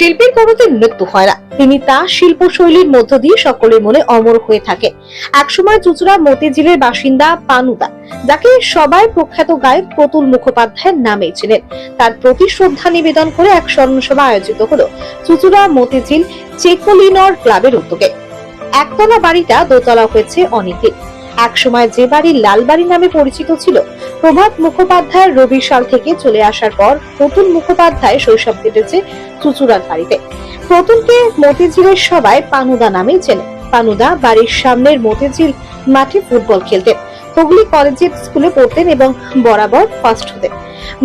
শিল্পীর কোনোদিন মৃত্যু হয় না। তিনি তা শিল্পশৈলীর মধ্য দিয়ে সকলের মনে অমর হয়ে থাকে। একসময় চুচুড়া মতিঝিলের বাসিন্দা পানুদা, যাকে সবাই প্রখ্যাত গায়ক প্রতুল মুখোপাধ্যায়ের নামেই ছিলেন তার প্রতি শ্রদ্ধা নিবেদন করে এক স্মরণসভা আয়োজিত হলো চুচুড়া মতিঝিল চেকলিনর ক্লাবের উদ্যোগে। একতলা বাড়িটা দোতলা হয়েছে অনেকদিন। একসময় যে বাড়ি লালবাড়ি নামে পরিচিত ছিল প্রভাত মুখোপাধ্যায় রবি সাল থেকে চলে আসার পর প্রতুল মুখোপাধ্যায় শৈশব কেটেছে চুচুড়ার বাড়িতে। প্রতুলকে মতিঝিলের সবাই পানুদা নামেই চেনে। পানুদা বাড়ির সামনের মতিঝিল মাঠে ফুটবল খেলতেন। হুগলি কলেজিয়েট স্কুলে পড়তেন এবং বরাবর ফার্স্ট হতেন।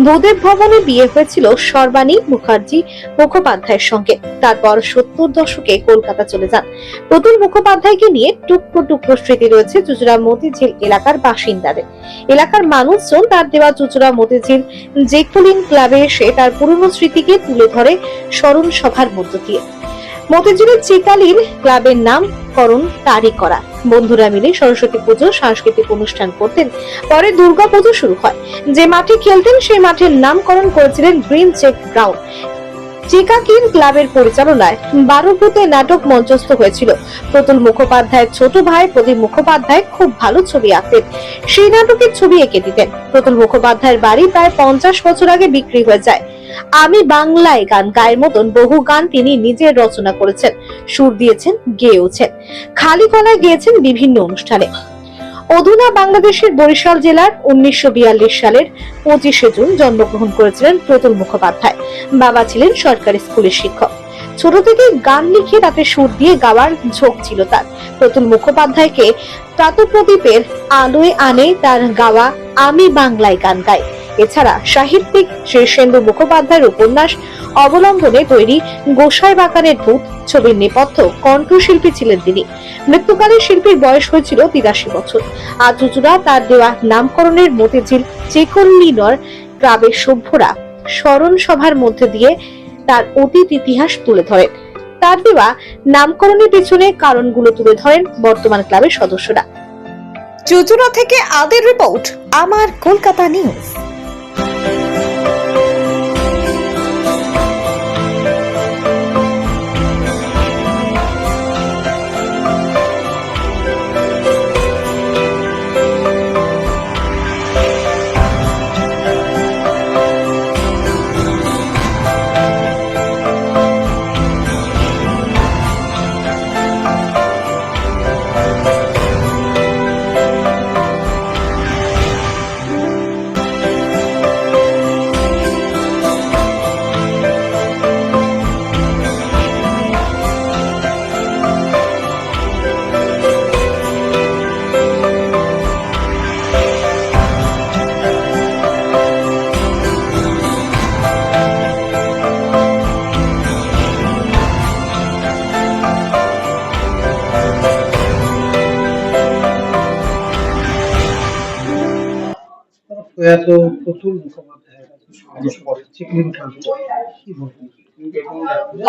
ভূদেব ভবনে বিয়ে হয়েছিল সর্বাণী মুখার্জি মুখোপাধ্যায়ের সঙ্গে। তারপর সত্তর দশকে কলকাতা চলে যান। প্রতুল মুখোপাধ্যায়কে নিয়ে টুকরো টুকরো স্মৃতি রয়েছে চুচুড়া মতিঝিল এলাকার বাসিন্দাদের। এলাকার মানুষজন তার দেওয়া চুচুড়া মতিঝিল জেকুলিন ক্লাবে এসে তার পুরনো স্মৃতিকে তুলে ধরে স্মরণ সভার মধ্য দিয়ে। মতিঝিলের চিকালির ক্লাবের নামকরণ তারই করা। বন্ধুরা মিলে সরস্বতী পুজো, সাংস্কৃতিক অনুষ্ঠান করতেন। পরে দুর্গা পুজো শুরু হয়। যে মাঠে খেলতেন, সেই মাঠের নামকরণ করেছিলেন গ্রিন চেক গ্রাউন্ড। চিকাকিন ক্লাবের পরিচালনায় বারো ভূতে নাটক মঞ্চস্থ হয়েছিল। প্রতুল মুখোপাধ্যায়ের ছোট ভাই প্রদীপ মুখোপাধ্যায় খুব ভালো ছবি আঁকতেন। সেই নাটকের ছবি এঁকে দিতেন। প্রতুল মুখোপাধ্যায়ের বাড়ি প্রায় পঞ্চাশ বছর আগে বিক্রি হয়ে যায়। আমি বাংলায় গান গায়ের মতন বহু গান তিনি নিজে রচনা করেছেন। সুর দিয়েছেন, গেয়েওছেন। খালি গলায় গিয়েছেন বিভিন্ন অনুষ্ঠানে। অধুনা বাংলাদেশের বরিশাল জেলার উনিশশো সালের পঁচিশে জুন জন্মগ্রহণ করেছিলেন প্রতুল মুখোপাধ্যায়। বাবা ছিলেন সরকারি স্কুলের শিক্ষক। ছোট থেকে গান লিখে তাতে সুর দিয়ে গাওয়ার ঝোঁক ছিল তার। প্রতুল মুখোপাধ্যায়কে প্রাতপ্রদীপের আলোয় আনে তার গাওয়া আমি বাংলায় গান গাই। এছাড়া সাহিত্যিক শীর্ষেন্দু মুখোপাধ্যায়ের উপন্যাস অবলম্বনে তৈরি গোসাই বাগানের ভূত ছবির নেপথ্য কণ্ঠশিল্পী ছিলেন তিনি। মৃত্যুকালে শিল্পীর বয়স হয়েছিল তিরাশি বছর। আজ চুচুড়া তার দেওয়া নামকরণের মতিঝিল চেকল্লিনর ক্লাবের সভ্যরা স্মরণ সভার মধ্যে দিয়ে তার অতীত ইতিহাস তুলে ধরেন। তার দেওয়া নামকরণের পেছনে কারণগুলো তুলে ধরেন বর্তমান ক্লাবের সদস্যরা। চুচুড়া থেকে আদের রিপোর্ট, আমার কলকাতা নিউজ।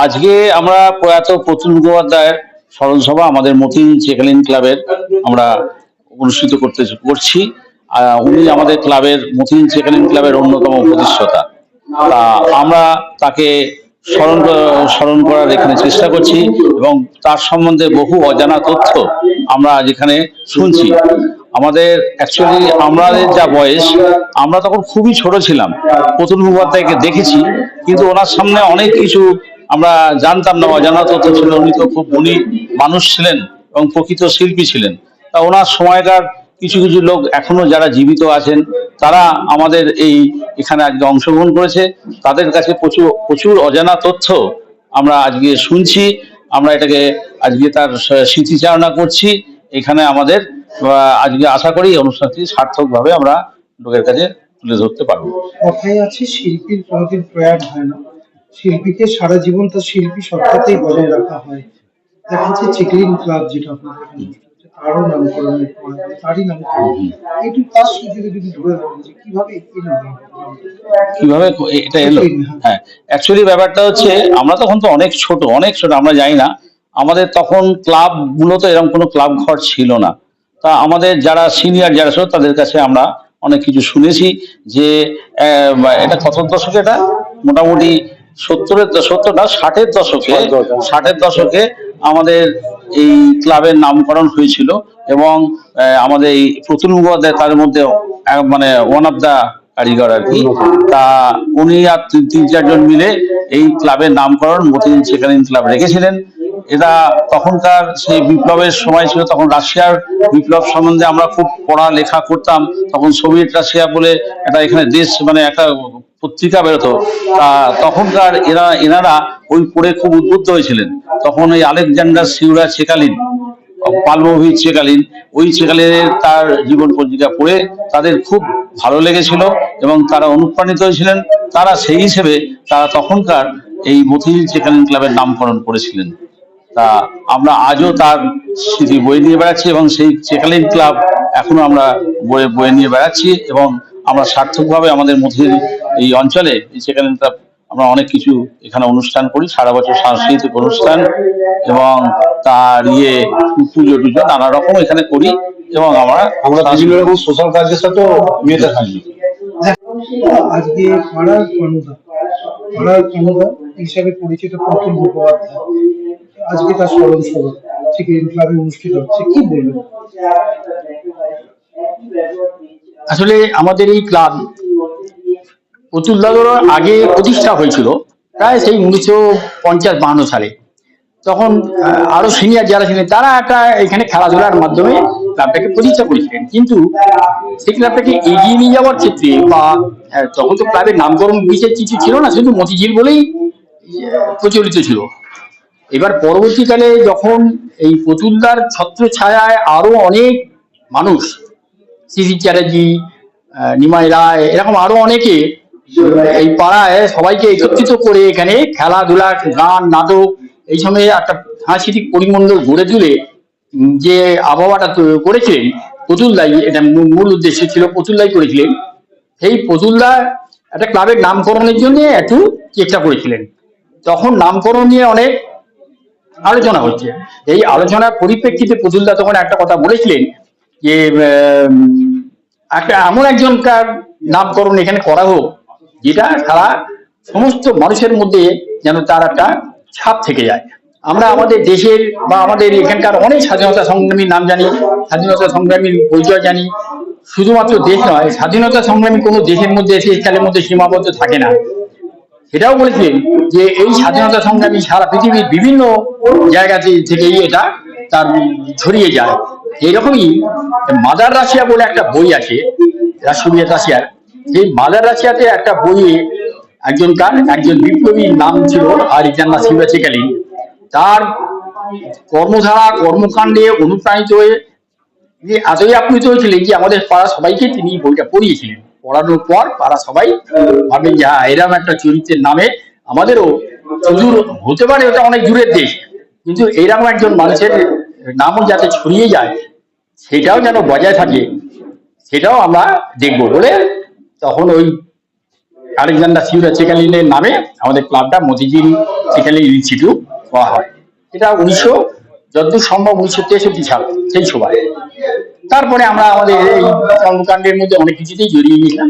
আজকে আমরা প্রয়াত প্রতুল মুখোপাধ্যায়ের স্মরণ সভা আমাদের মতিন চেকালিন ক্লাবের আমরা অনুষ্ঠিত করতে করছি। উনি আমাদের ক্লাবের মতিন চেকালিন ক্লাবের অন্যতম প্রতিষ্ঠাতা। তা আমরা তাকে স্মরণ স্মরণ করার এখানে চেষ্টা করছি এবং তার সম্বন্ধে বহু অজানা তথ্য আমরা এখানে শুনছি। আমাদের অ্যাকচুয়ালি আমাদের যা বয়স, আমরা তখন খুবই ছোট ছিলাম। প্রতুল মুখোপাধ্যায়কে দেখেছি, কিন্তু ওনার সামনে অনেক কিছু আমরা জানতাম না, অজানা তথ্য ছিল। উনি তো খুব গুণী মানুষ ছিলেন এবং প্রকৃত শিল্পী ছিলেন। তা ওনার সময়কার কিছু কিছু লোক এখনও যারা জীবিত আছেন, তারা আমাদের এই এখানে আজকে অংশগ্রহণ করেছে। তাদের কাছে প্রচুর প্রচুর অজানা তথ্য আমরা আজকে শুনছি। আমরা এটাকে আজকে তার স্মৃতিচারণা করছি। এখানে আমাদের আজকে আশা করি এই অনুষ্ঠানটি সার্থকভাবে আমরা লোকের কাছে তুলে ধরতে পারব। কথায় আছে শিল্পীর কোনোদিন প্রয়াণ হয় না। শিল্পীকে সারা জীবন তার শিল্পী সত্তাতেই বজায় রাখা হয়। দেখা যাচ্ছে চিকলিন ক্লাব যেটা আপনাদের তারও নামকরণ তারই নামকরণ একটু তার স্মৃতিতে যদি ধরে রাখেন যে কীভাবে কি নাম কীভাবে এটা এলো? হ্যাঁ। অ্যাকচুয়ালি ব্যাপারটা হচ্ছে আমরা তখন তো অনেক ছোট অনেক ছোট আমরা জানি না। আমাদের তখন ক্লাব মূলত এরকম কোনো ক্লাব ঘর ছিল না। তা আমাদের যারা সিনিয়র যারা ছিল তাদের কাছে আমরা অনেক কিছু শুনেছি যে এটা কত দশকে এটা? মোটামুটি সত্তরের সত্তর না ষাটের দশকে ষাটের দশকে আমাদের এই ক্লাবের নামকরণ হয়েছিল এবং আমাদের এই প্রতুল মুখোপাধ্যায় তার মধ্যে মানে ওয়ান অফ দা কারিগর আর কি। তা উনি আর তিন- তিন চারজন মিলে এই ক্লাবের নামকরণ মতিন সেখানে ক্লাব রেখেছিলেন। এটা তখনকার সেই বিপ্লবের সময় ছিল, তখন রাশিয়ার বিপ্লব সম্বন্ধে আমরা খুব পড়ালেখা করতাম। তখন সোভিয়েত রাশিয়া বলে একটা এখানে দেশ মানে একটা পত্রিকা বেরোতো। তা তখনকার এরা, এনারা ওই পড়ে খুব উদ্বুদ্ধ হয়েছিলেন। তখন ওই আলেকজান্ডার সিউরা চেকালিন পালমোভিচ চেকালিন, ওই চেকালিনের তার জীবন পত্রিকা পড়ে তাদের খুব ভালো লেগেছিল এবং তারা অনুপ্রাণিত হয়েছিলেন। তারা সেই হিসেবে তারা তখনকার এই মতিঝিল চেকালিন ক্লাবের নামকরণ করেছিলেন। তা আমরা আজও তার স্মৃতি বয়ে নিয়ে বেড়াচ্ছি এবং সেই চেকালিন ক্লাব এখনও আমরা বয়ে বয়ে নিয়ে বেড়াচ্ছি এবং আমরা সার্থকভাবে আমাদের মতিঝিল এই অঞ্চলে এই চেকালিন ক্লাব আমরা অনেক কিছু এখানে অনুষ্ঠান করি সারা বছর সাংস্কৃতিক অনুষ্ঠান এবং তার ইয়ে পুজো টুজো নানা রকম এখানে করি এবং আমরা আমরা বিভিন্ন রকম সোশ্যাল কাজের সাথেও মেতে থাকি। আজকে পাড়ার পাড়ার হিসাবে পরিচিত প্রতুল মুখোপাধ্যায় আজকে তার স্মরণ সভা চিকলিন ক্লাবে অনুষ্ঠিত হচ্ছে। কি বলবেন? আসলে আমাদের এই ক্লাব অতুল দাদুর আগে প্রতিষ্ঠা হয়েছিল, প্রায় সেই উনিশশো পঞ্চাশ বাহান্ন সালে। তখন আরও সিনিয়র যারা ছিলেন, তারা একটা এখানে খেলাধুলার মাধ্যমে ক্লাবটাকে প্রতিষ্ঠা করেছিলেন। কিন্তু সেই ক্লাবটাকে এগিয়ে নিয়ে যাওয়ার ক্ষেত্রে বা তখন তো ক্লাবের নামকরণ বিশেষ কিছু ছিল না, শুধু মতিঝিল বলেই প্রচলিত ছিল। এবার পরবর্তীকালে যখন এই প্রতুলদার ছত্র ছায়ায় আরও অনেক মানুষ, সিসি চ্যাটার্জি নিমাই রায়, এরকম আরও অনেকে এই পাড়ায় সবাইকে একত্রিত করে এখানে খেলাধুলা, গান, নাটক, এই সময় একটা সাংস্কৃতিক পরিমণ্ডল গড়ে তুলে যে আবহাওয়াটা করেছিলেন পুতুলদাই এটা মূল- উদ্দেশ্য ছিল পুতুলদাই করেছিলেন। সেই পুতুলদা একটা ক্লাবের নামকরণের জন্য একটু চেষ্টা করেছিলেন। তখন নামকরণ নিয়ে অনেক আলোচনা হচ্ছে। এই আলোচনার পরিপ্রেক্ষিতে পুতুলদা তখন একটা কথা বলেছিলেন যে একটা এমন একজনকার নামকরণ এখানে করা হোক, যেটা সারা সমস্ত মানুষের মধ্যে যেন তার একটা ছাপ থেকে যায়। আমরা আমাদের দেশের বা আমাদের এখানকার অনেক স্বাধীনতা সংগ্রামীর নাম জানি, স্বাধীনতা সংগ্রামীর পরিচয় জানি। শুধুমাত্র দেশ নয়, স্বাধীনতা সংগ্রামী কোনো দেশের মধ্যে দেশকালের মধ্যে সীমাবদ্ধ থাকে না। সেটাও বলেছিলেন যে এই স্বাধীনতা সংগ্রামী সারা পৃথিবীর বিভিন্ন জায়গা থে- থেকেই এটা তার ছড়িয়ে যায়। এইরকমই মাদার রাশিয়া বলে একটা বই আছে সোভিয়েত রাশিয়ার। সেই মাদার রাশিয়াতে একটা বইয়ে একজন কার একজন বিপ্লবীর নাম ছিল আরিজান্না শিবাচিকালীন তার কর্মধারা, কর্মকাণ্ডে অনুপ্রাণিত হয়ে এতই আপ্লুত হয়েছিলেন যে আমাদের পাড়া সবাইকে তিনি বইটা পড়িয়েছিলেন। পড়ানোর পর তারা সবাই ভাবেন যে হ্যাঁ এরকম একটা চরিত্রের নামে আমাদেরও সুদূর হতে পারে ওটা অনেক দূরের দেশ। কিন্তু এইরকম একজন মানুষের নামও যাতে ছড়িয়ে যায়, সেটাও যেন বজায় থাকে, সেটাও আমরা দেখব। বলে তখন ওই আলেকজান্ডার সিউরা চেকালিনের নামে আমাদের ক্লাবটা মতিঝিল চেকালিন ইনস্টিটিউট করা হয়। এটা উনিশশো যতদূর সম্ভব উনিশশো তেষট্টি সাল, সেই সময়। তারপরে আমরা আমাদের এই কর্মকাণ্ডের মধ্যে অনেক কিছুতেই জড়িয়ে গেছিলাম।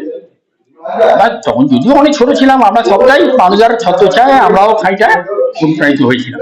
তখন যদিও অনেক ছোট ছিলাম, আমরা সবটাই মানুষের ছত্রছায় আমরাও খাই চায় অনুপ্রাণিত হয়েছিলাম।